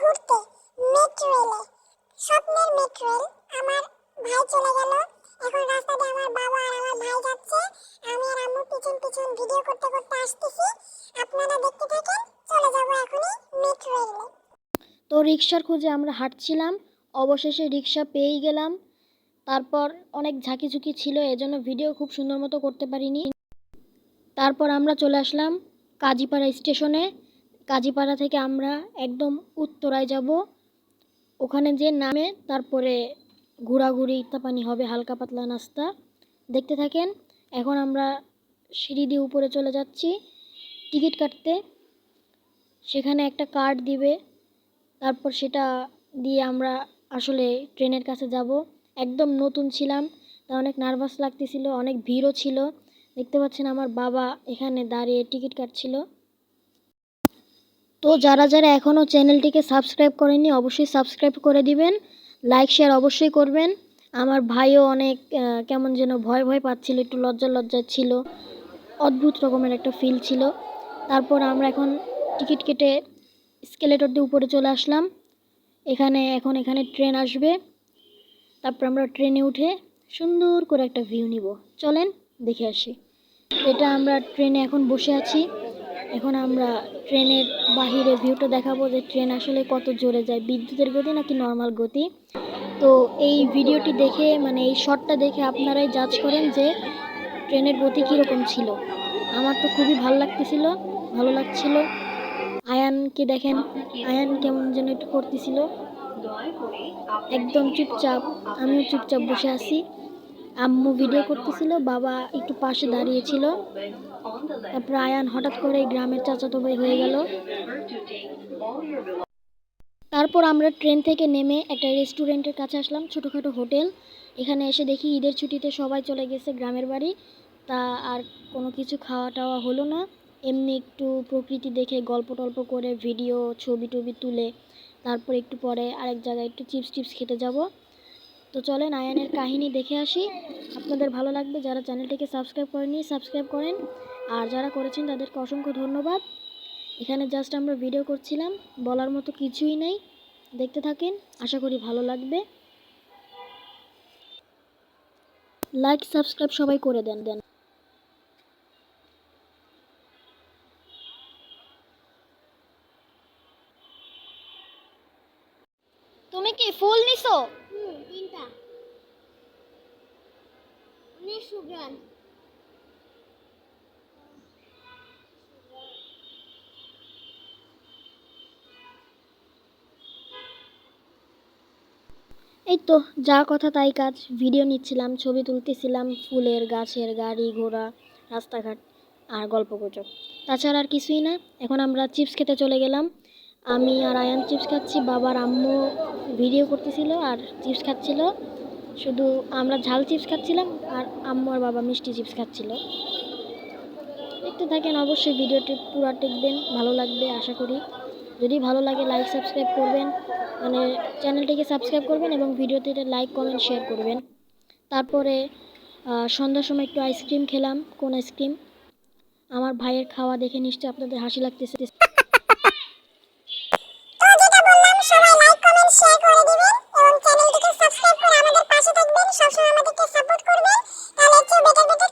ঘুরতে। মেট্রো রেলে স্বপ্নের মেট্রো আমার ভাই চলে গেল। এখন রাস্তা দিয়ে আমার বাবা আর আমার ভাই যাচ্ছে। আমি আর আম্মু পিছন পিছন ভিডিও করতে করতে আসতেছি। আপনারা দেখতে থাকেন। চলে যাব এখনই মেট্রো রেলে তো রিক্সার খোঁজে আমরা হাঁটছিলাম। অবশেষে রিক্সা পেয়েই গেলাম। তারপর অনেক ঝাঁকিঝুঁকি ছিল, এজন্য ভিডিও খুব সুন্দর মতো করতে পারিনি। তারপর আমরা চলে আসলাম কাজীপাড়া স্টেশনে। কাজীপাড়া থেকে আমরা একদম উত্তরায় যাব। ওখানে যে নামে তারপরে ঘোরাঘুরি ইত্যাপানি হবে, হালকা পাতলা নাস্তা। দেখতে থাকেন, এখন আমরা সিঁড়ি দিয়ে উপরে চলে যাচ্ছি। টিকিট কাটতে। সেখানে একটা কার্ড দিবে। তারপর সেটা দিয়ে আমরা আসলে ট্রেনের কাছে যাব। একদম নতুন ছিলাম, তা অনেক নার্ভাস লাগতেছিল, অনেক ভিড়ও ছিল। দেখতে পাচ্ছেন আমার বাবা এখানে দাঁড়িয়ে টিকিট কাটছিল। তো যারা যারা এখনও চ্যানেলটিকে সাবস্ক্রাইব করেনি অবশ্যই সাবস্ক্রাইব করে দিবেন। লাইক, শেয়ার অবশ্যই করবেন। আমার ভাইও অনেক কেমন যেন ভয় ভয় পাচ্ছিল, একটু লজ্জা লজ্জা ছিল। অদ্ভুত রকমের একটা ফিল ছিল। তারপর আমরা এখন টিকিট কেটে স্কেলেটর দিয়ে উপরে চলে আসলাম। এখানে, এখন এখানে ট্রেন আসবে। তারপর আমরা ট্রেনে উঠে সুন্দর করে একটা ভিউ নিব। চলেন, দেখে আসি। এটা আমরা ট্রেনে এখন বসে আছি। এখন আমরা ট্রেনের বাহিরে ভিউটা দেখাবো যে ট্রেন আসলে কত জোরে যায়, বিদ্যুতের গতি নাকি নর্মাল গতি? তো এই ভিডিওটি দেখে মানে এই শটটা দেখে আপনারাই জাজ করেন যে ট্রেনের গতি কীরকম ছিল। আমার তো খুবই ভালো লাগতেছিল, ভালো লাগছিল। আয়ানকে দেখেন, আয়ান কেমন যেন একটু করতেছিল। একদম চুপচাপ, আমিও চুপচাপ বসে আছি। আম্মু ভিডিও করতেছিল, বাবা একটু পাশে দাঁড়িয়েছিল। তারপর আয়ান হঠাৎ করে গ্রামের চাচাতো ভাই হয়ে গেল। তারপর আমরা ট্রেন থেকে নেমে একটা রেস্টুরেন্টের কাছে আসলাম, ছোটোখাটো হোটেল। এখানে এসে দেখি ঈদের ছুটিতে সবাই চলে গেছে গ্রামের বাড়ি। তা আর কোনো কিছু খাওয়া টাওয়া হলো না। এমনি একটু প্রকৃতি দেখে গল্প টল্প করে ভিডিও ছবি টবি তুলে, তারপর একটু পরে আরেক জায়গায় একটু চিপস টিপস খেতে যাব। তো চলেন আয়ানের কাহিনী দেখে আসি। আপনাদের ভালো লাগবে যারা চ্যানেলটিকে সাবস্ক্রাইব করেনি সাবস্ক্রাইব করেন। আর যারা করেছেন তাদেরকে অসংখ্য ধন্যবাদ। এখানে জাস্ট আমরা ভিডিও করছিলাম, বলার মতো কিছুই নেই। দেখতে থাকেন, আশা করি ভালো লাগবে। লাইক সাবস্ক্রাইব সবাই করে দেন দেন। তুমি কি ফুল নিছো? এই তো, যা কথা তাই কাজ। ভিডিও নিচ্ছিলাম, ছবি তুলতেছিলাম, ফুলের গাছের গাড়ি ঘোড়া, রাস্তাঘাট আর গল্প গুজব। তাছাড়া আর কিছুই না, এখন আমরা চিপস খেতে চলে গেলাম। আমি আর আয়ান চিপস খাচ্ছি, বাবার আম্মু ভিডিও করতেছিল আর চিপস খাচ্ছিল। শুধু আমরা ঝাল চিপস খাচ্ছিলাম আর আম্মু আর বাবা মিষ্টি চিপস খাচ্ছিল। দেখতে থাকেন, অবশ্যই ভিডিওটি পুরো দেখবেন, ভালো লাগবে আশা করি। যদি ভালো লাগে লাইক সাবস্ক্রাইব করবেন। মানে চ্যানেলটিকে সাবস্ক্রাইব করবেন এবং ভিডিওতে লাইক কমেন্ট শেয়ার করবেন। তারপরে সন্ধ্যার সময় একটু আইসক্রিম খেলাম। কোন আইসক্রিম আমার ভাইয়ের খাওয়া দেখে নিশ্চয়ই আপনাদের হাসি লাগতেছে। আমাদেরকে সাপোর্ট করবেন তাহলে একটু বেটার বেটার